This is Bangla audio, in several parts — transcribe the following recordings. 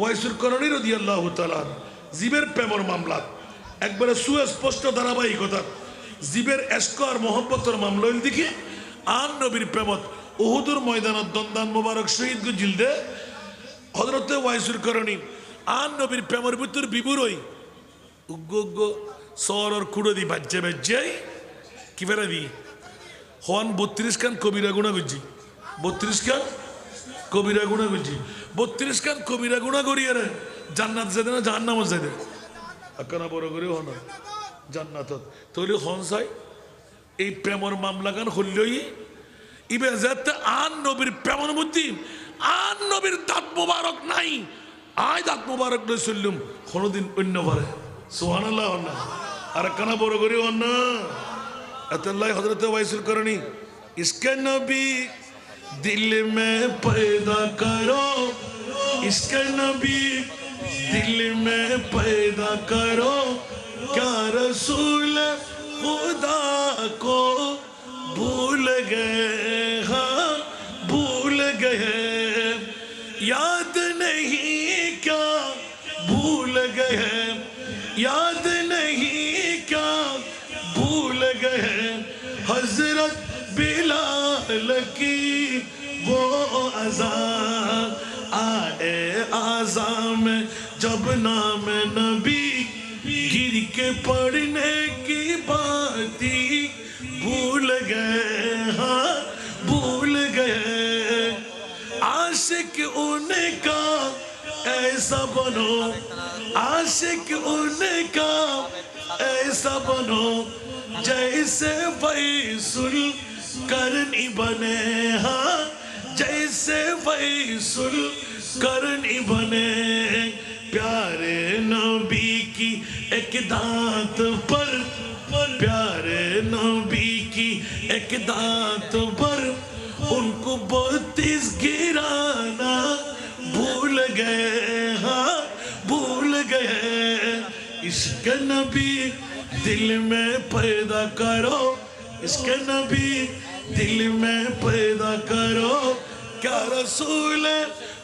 ওয়াইসুর করণী রদি তালার জীবের প্রেমর মামলা। একবারে সুস্পষ্ট ধারাবাহিকতা জীবের এস্কর মোহব্বতর মামলা দিকে আন নবীর প্রেমত। উহুদুর ময়দানত দন্দান মোবারক শহীদ জিলদে। হজরতে ওয়াইসুর করণী আন নবীর প্রেমর ভিতর বিবুরই উগ্গ উগ্গ সরর কুড়ো দি বাজ্যে বাজ্যাই কি ফেরা দি? হন বত্রিশ খান কবিরা গুণা গুজি বত্রিশ খান কবিরা গুণা গুজি বত্রিশ খান কবিরা গুণা করিয়ে রে জান্নাত যেতে না জাহান্নামও যেতে একখানা বড় করে হন। জান্নাতত। তৈরি হন চাই। এই প্রেমর মামলা গান হইলই ইবে যাতে আন নবীর প্রেমর মধ্যে। আন নবীর দাঁত মোবারক নাই। আয় দাঁত মোবারক নয় চললুম। কোনোদিন অন্য পারে সোহান আল্লাহ না। আর একখানা বড় করে হন না। এত লাই হজরত ওয়াইসুল করণী। ইসকে নবী دل میں پیدا کرو اس کا نبی، دل میں پیدا کرو۔ کیا رسول، خدا کو بھول گئے ہاں بھول گئے۔ یاد نہیں کیا، بھول گئے۔ یاد نہیں کیا، بھول گئے۔ حضرت بلال لگی، وہ اذان آئے آزام میں جب نام نبی گر کے پڑھنے کی باتی بھول گئے ہاں بھول گئے۔ عاشق ان کا ایسا بنو، عاشق ان کا ایسا بنو، جیسے بھائی سل کرنی بنے ہاں جیسے فیصل کرنی بنے۔ پیارے نبی کی ایک دانت پر، پیارے نبی کی ایک دانت پر ان کو بہتیس گرانا بھول گئے ہاں بھول گئے۔ عشق نبی دل میں پیدا کرو اس کے نبی दिल में पैदा करो क्या रसूल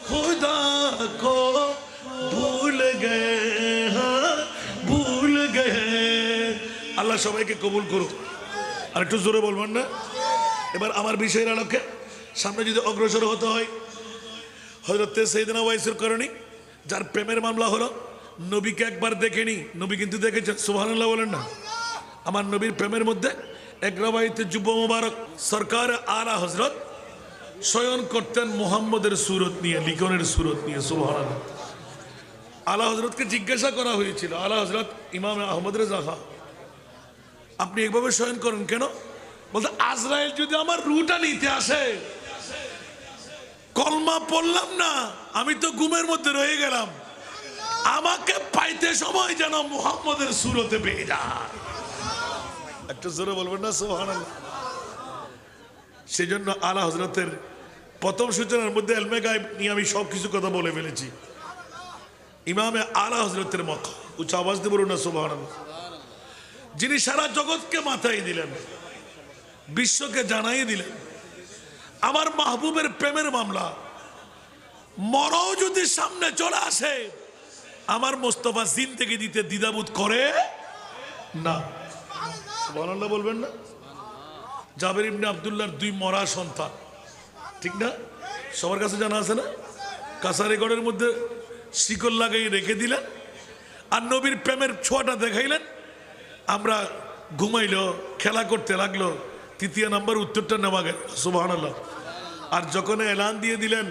खुदा को भूल गए हाँ भूल गए আল্লাহ সবাইকে কবুল করুক আর একটু জোরে বলবেন না এবার আমার বিষয়ের আলোকে সামনে যদি অগ্রসর হতে হয় হজরত সেইদিনা ওয়াইসুর করণী যার প্রেমের মামলা হলো নবীকে একবার দেখেনি নবী কিন্তু দেখেছেন সুবহানাল্লাহ বলেন না আমার নবীর প্রেমের মধ্যে এক যুব মুবারক সরকার আলা হজরত শয়ন করতেন মোহাম্মদের সুরত নিয়ে, লিখনের সুরত নিয়ে, সুবহানাল্লাহ। আলা হজরতকে জিজ্ঞাসা করা হয়েছিল, আলা হজরত ইমাম আহমদ রেজা খাঁ, আপনি এইভাবে শয়ন করেন কেন? বলতে, আজরাইল যদি আমার রুটা নিতে আসে, কলমা পড়লাম না, আমি তো ঘুমের মধ্যে রয়ে গেলাম। আমাকে পাইতে সময় যেন মোহাম্মদের সুরতে পেয়ে যায়। একটু জোরে বলবেন না সোহান সেই জন্য আলা হজরতের প্রথম সূচনার মধ্যে এলমে গায়েব নিয়ে আমি সব কিছু কথা বলে ফেলেছি। ইমামে আলা হজরতের মত উচ্চ আওয়াজ দিয়ে বলুন না সোহান যিনি সারা জগৎকে মাথায় দিলেন, বিশ্বকে জানাই দিলেন, আমার মাহবুবের প্রেমের মামলা, মরও যদি সামনে চলে আসে, আমার মোস্তফা জিন্দেগি দিতে দ্বিধাবোধ করে না। সুবহানাল্লাহ বলবেন না? জাবের ইবনে আবদুল্লাহর দুই মরা সন্তান। ঠিক না? সবার কাছে জানা আছে না? কাসারিগড়ের মধ্যে শিকল লাগাই রেখে দিলেন আর নবীর প্রেমের ছোঁয়াটা দেখাইলেন। আমরা ঘুমাইলো, খেলা করতে লাগল, তৃতীয় নাম্বার উত্তরটা নেওয়া গেল সুবাহ আর যখন এলান দিয়ে দিলেন,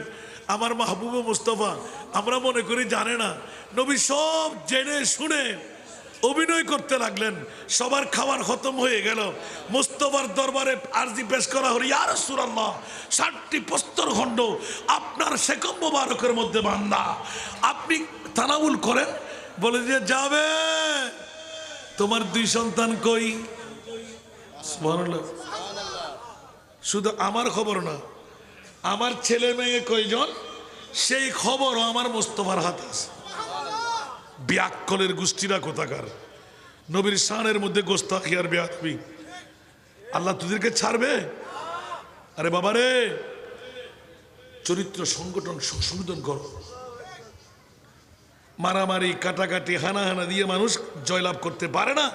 আমার মাহবুব মুস্তফা, আমরা মনে করি জানে না। নবী সব জেনে শুনে অভিনয় করতে লাগলেন। সবার খাবার খতম হয়ে গেল। মুস্তফার দরবারে আরজি পেশ করা হলো ইয়ার সুরাল্লাহ ষাটটি প্রস্তর খণ্ড আপনার শেকম মোবারকের মধ্যে বান্দা। আপনি তানাউল করেন? বলে যে, যাবে। তোমার দুই সন্তান কই। শুধু আমার খবর না, আমার ছেলে মেয়ে কয়জন? সেই খবরও আমার মোস্তফার হাতে আছে। ব্যাকলের গোষ্ঠীরা কোথাকার? নবীর শানের মধ্যে গোস্তাখি আর বেয়াদবি আল্লাহ তোদেরকে ছাড়বে? আরে বাবারে চরিত্র সংগঠন সংশোধন করো। মারামারি, কাটাকাটি, হানাহানা দিয়ে মানুষ জয়লাভ করতে পারে না।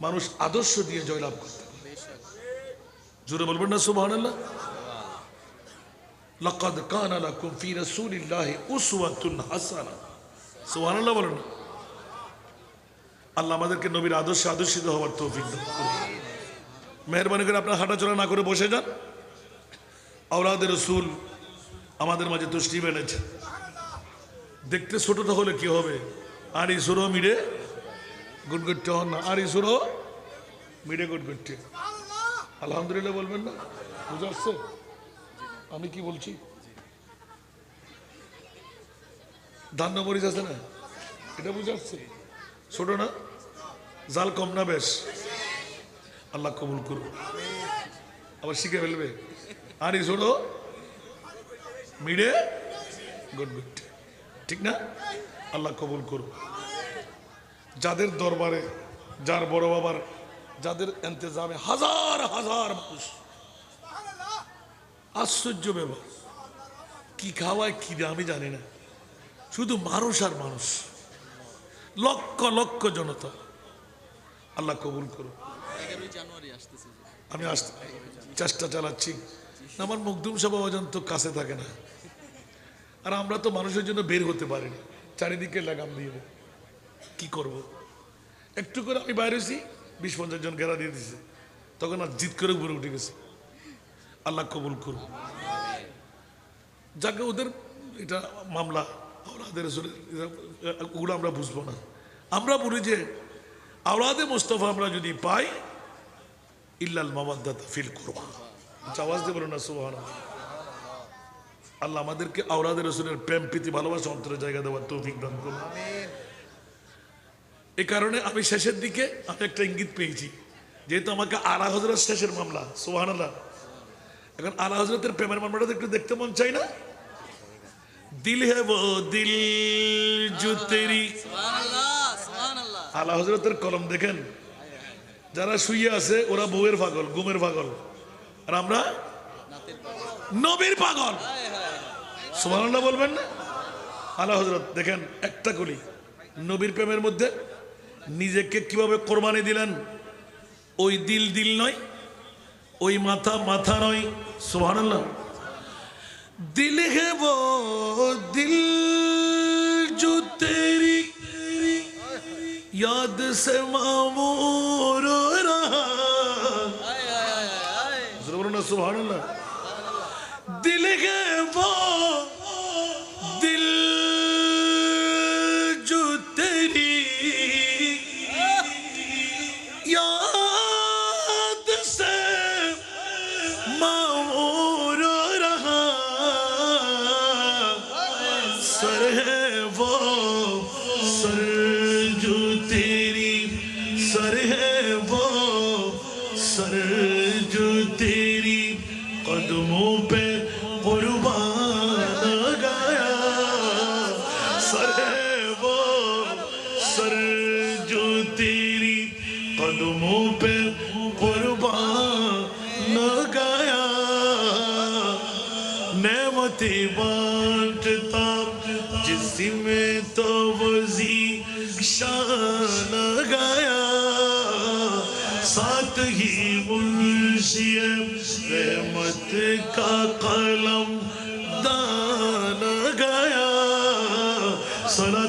মানুষ আদর্শ দিয়ে জয়লাভ করতে জোরে বলবেন না, সুবহানাল্লাহ? লাকাদ কানা লাকুম ফি রাসূলিল্লাহি উসওয়াতুন হাসানাহ সুবহানাল্লাহ বলেন না। আল্লাহ আমাদেরকে নবীর আদর্শে আদর্শিত হওয়ার তৌফিক মেহরবানি করে আপনার হাঁটাচলা না করে বসে যান। আওলাদের রসুল আমাদের মাঝে তসলিম বেড়েছে দেখতে ছোটটা হলে কি হবে? আর ইসুরো মিড়ে গুড গুডতে হন না। আর ইসুরো মিড়ে গুড গুডতে আলহামদুলিল্লাহ বলবেন না? বুঝে আসছে? আমি কি বলছি? ধান্য মরিচ আছে না? এটা বুঝে আসছে ছোট না? জাল কম না বেশ? আল্লাহ কবুল করুন আবার শিখে ফেলবে। আর এই ছোট। মিড়ে গুড ঠিক না? আল্লাহ কবুল করুন যাদের দরবারে, যার বড় বাবার, যাদের এন্তেজামে হাজার হাজার মানুষ। আশ্চর্য ব্যাপার। কি খাওয়ায়, কি আমি জানি না। শুধু মানুষ আর মানুষ। লক্ষ লক্ষ জনতা। আল্লাহ কবুল আসতেছে। আমি চেষ্টা চালাচ্ছি। আমার মুগ্ধুম সভাজন তো কাছে থাকে না। আর আমরা তো মানুষের জন্য বের হতে পারি না চারিদিকে লাগাম দিয়ে। কি করব। একটু করে আমি বাইরে হয়েছি বিশ পঞ্চাশ জন ঘেরা দিয়ে দিছে। তখন আর জিত করে উপরে উঠে গেছে। আল্লাহ কবুল করুন যাকে ওদের এটা মামলা আওলাদের ওগুলো আমরা বুঝব না। আমরা বলি যে, আওলাদে মোস্তফা আমরা যদি পাই, ইল্লাল মামাদ্দাত ফিল করবা আচ্ছা আওয়াজ দিয়ে বলো না সুবহান আল্লাহ আমাদেরকে আওলাদের রসুলের প্রেম, প্রীতি, ভালোবাসা অন্তরে জায়গা দেওয়ার তৌফিক দান করুন। এই কারণে আমি শেষের দিকে আমি একটা ইঙ্গিত পেয়েছি, যেহেতু আমাকে আলা হজরত শেষের মামলা সোহান আল্লাহ এখন আলা হজরতের প্রেমের মামলাটা একটু দেখতে মন চাই না? দিল হে বো দিল জুতেরি আলা হজরতের কলম দেখেন। যারা শুয়ে আছে, ওরা বউয়ের পাগল গুমের পাগল। আর আমরা? নবীর পাগল। সুমানন্দা বলবেন না? আলা হজরত দেখেন, একটা কলি। নবীর প্রেমের মধ্যে নিজেকে কীভাবে কোরবানি দিলেন? ওই দিল দিল নয়, ওই মাথা মাথা নয়। সুমানন্দা دل ہے وہ دل جو تیری یاد سے معمور رہا۔ ضرور نہ سبحان اللہ۔ دل ہے وہ सर है वो ساتھ ہی منشی رحمت کا قلم دان گیا۔ سلا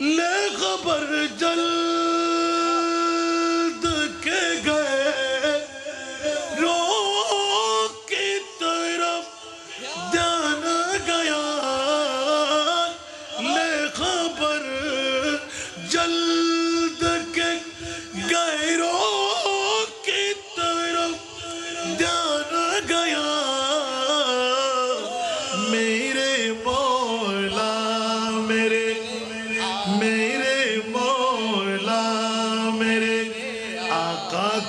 لے خبر جل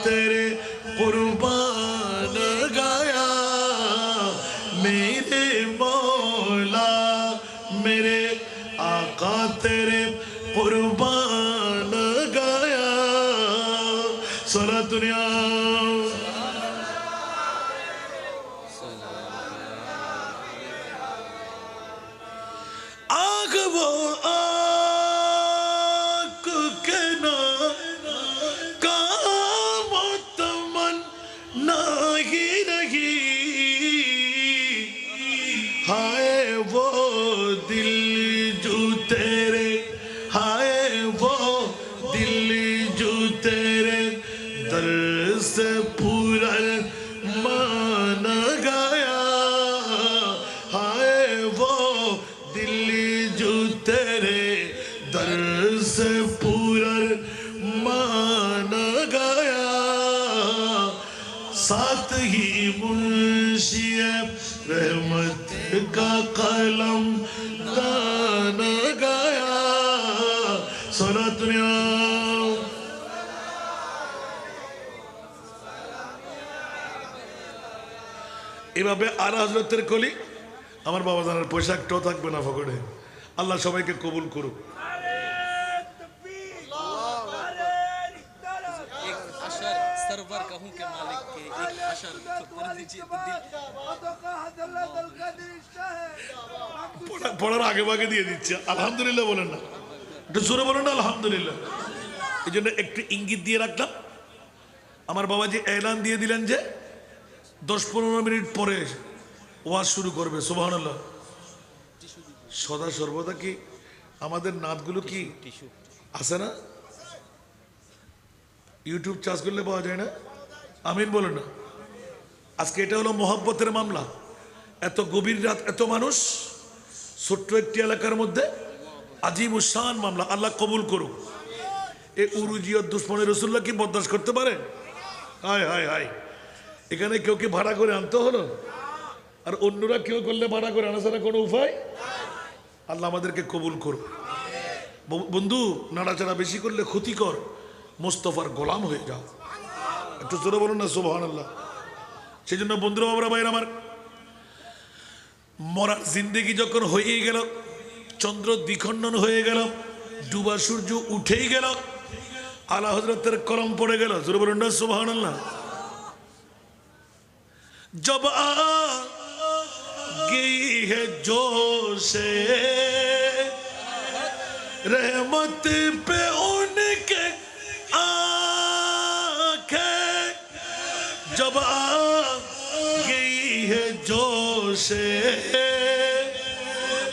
tere कलम दान गया सोना दुनिया এভাবে আর হজরতের কলি আমার বাবা জানার পয়সা একটাও থাকবে না ফকরে আল্লাহ সবাইকে কবুল করুক एक अशर सरवर कहूँ के পড়ার আগে ভাগে দিয়ে দিচ্ছে। আলহামদুলিল্লাহ বলেন না। একটু জোরে বলেন না আলহামদুলিল্লাহ। এই জন্য একটু ইঙ্গিত দিয়ে রাখলাম। আমার বাবা যে এলান দিয়ে দিলেন যে দশ পনেরো মিনিট পরে ওয়াজ শুরু করবে সোবাহান সদা সর্বদা কি আমাদের নাতগুলো কি আছে না? ইউটিউব চার্জ করলে পাওয়া যায় না? আমিন বলেন না। আজকে এটা হলো মহব্বতের মামলা। এত গভীর রাত, এত মানুষ, ছোট্ট একটি এলাকার মধ্যে আজিম উসান মামলা, আল্লাহ কবুল করুক। এ উরুজিয়ত দুশ্মনের রসুল্লাহ কি বরদাস্ত করতে পারে? হায় হায় হায়। এখানে কেউ কি ভাড়া করে আনতে হলো? আর অন্যরা কেউ করলে ভাড়া করে আনা ছাড়া কোনো উপায়? আল্লাহ আমাদেরকে কবুল করুক। বন্ধু, নাড়াচাড়া বেশি করলে ক্ষতিকর। মোস্তফার গোলাম হয়ে যাও। একটু জোরে বলুন না সোভান আল্লাহ সেই জন্য বন্ধুরা বাবরা ভাইয়ের আমার মরার জিন্দেগি যখন হয়ে গেল চন্দ্র দ্বিখণ্ডন হয়ে গেল ডুবা সূর্য উঠেই গেল আলা হজরতের কলম পড়ে গেল জোরে বলুন না সোভান আল্লাহ जब आ गई है जोशे रहमत पे उनके سے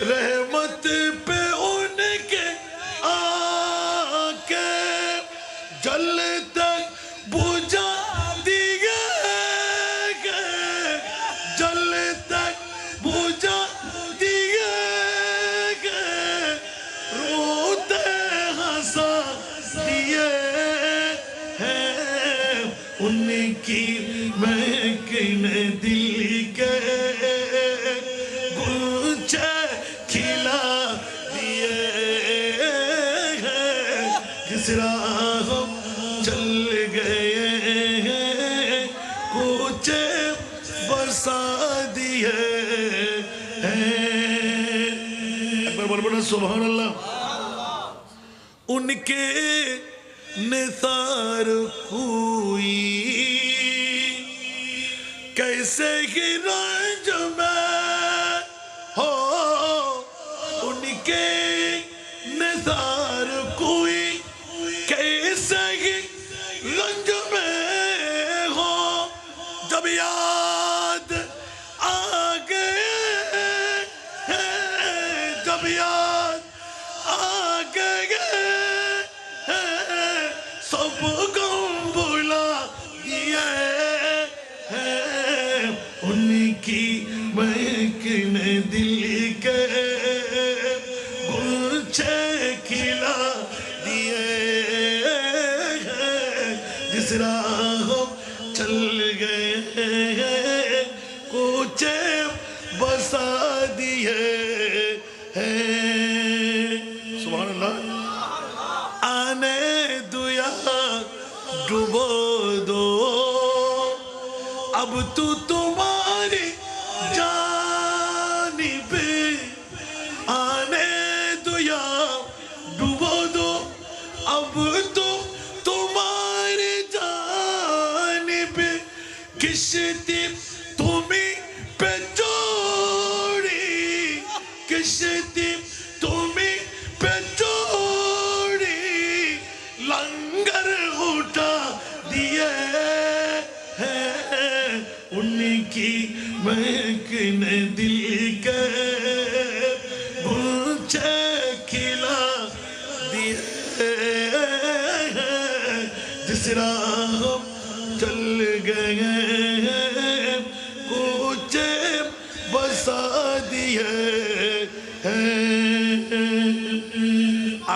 رحمت پہ ان کے آنکھیں جل تک بجا دیے گئے۔ جل تک بجا دیے گئے۔ روتے ہنسا دیئے ہیں۔ ان کی میں کن دی سبحان اللہ۔ ان کے نثار ہوئی کیسے گرا جو میں खिला दिए हैं जिस राहों Kiss it deep.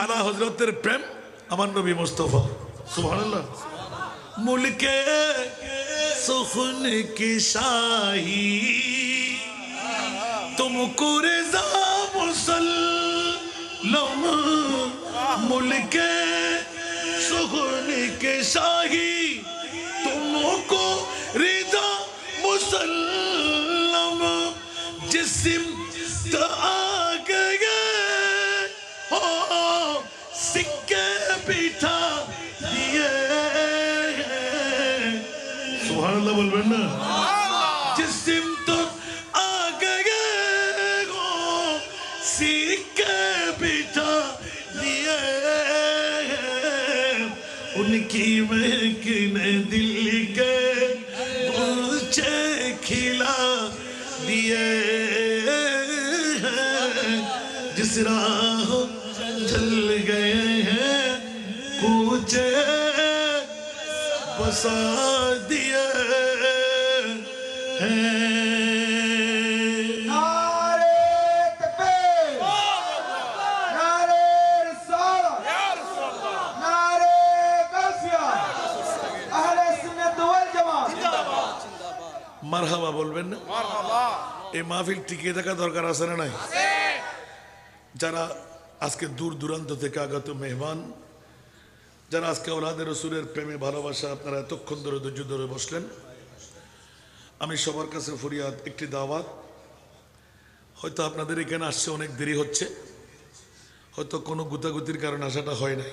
আলা হজরতের প্রেম আমার নবী মুস্তফা, সুবহানাল্লাহ। মুলকে সুখন কি শাহী। তুমকো রেজা মুলকে সুখন কে শাহী। তুমকো রেজা মুসল্লম। جسم تو آ گئے سکے بیٹھا دیے سبحان اللہ بول نا۔ ہم جل گئے ہیں کوچے بسا دیا مرحبا بولবেন না مرحبا۔ এই মাহফিল টিকে থাকা দরকার যারা আজকে দূর দূরান্ত থেকে আগত মেহমান, যারা আজকে ওলাদের রসুরের প্রেমে ভালোবাসা আপনারা এতক্ষণ ধরে ধৈর্য ধরে বসলেন, আমি সবার কাছে ফরিয়াদ, একটি দাওয়াত। হয়তো আপনাদের এখানে আসছে অনেক দেরি হচ্ছে, হয়তো কোনো গুতাগুতির কারণে আসাটা হয় নাই।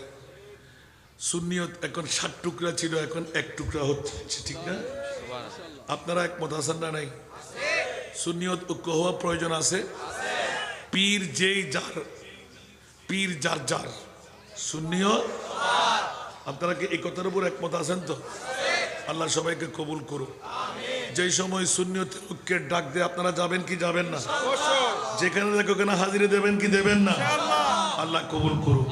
সুন্নিয়ত এখন ষাট টুকরা ছিল, এখন এক টুকরা হচ্ছে, ঠিক না? আপনারা একমত আছেন না নাই? সুন্নিয়ত ঐক্য হওয়া প্রয়োজন আছে? পীর যেই যার পীর যার যার। সুন্নিয়ত আপনারা কি এই কথার উপর একমত আছেন তো? আল্লাহ সবাইকে কবুল করুন যেই সময় শূন্য ঐক্যের ডাক দিয়ে আপনারা যাবেন কি যাবেন না? যেখানে দেখো কেন হাজিরে দেবেন কি দেবেন না? আল্লাহ কবুল করুন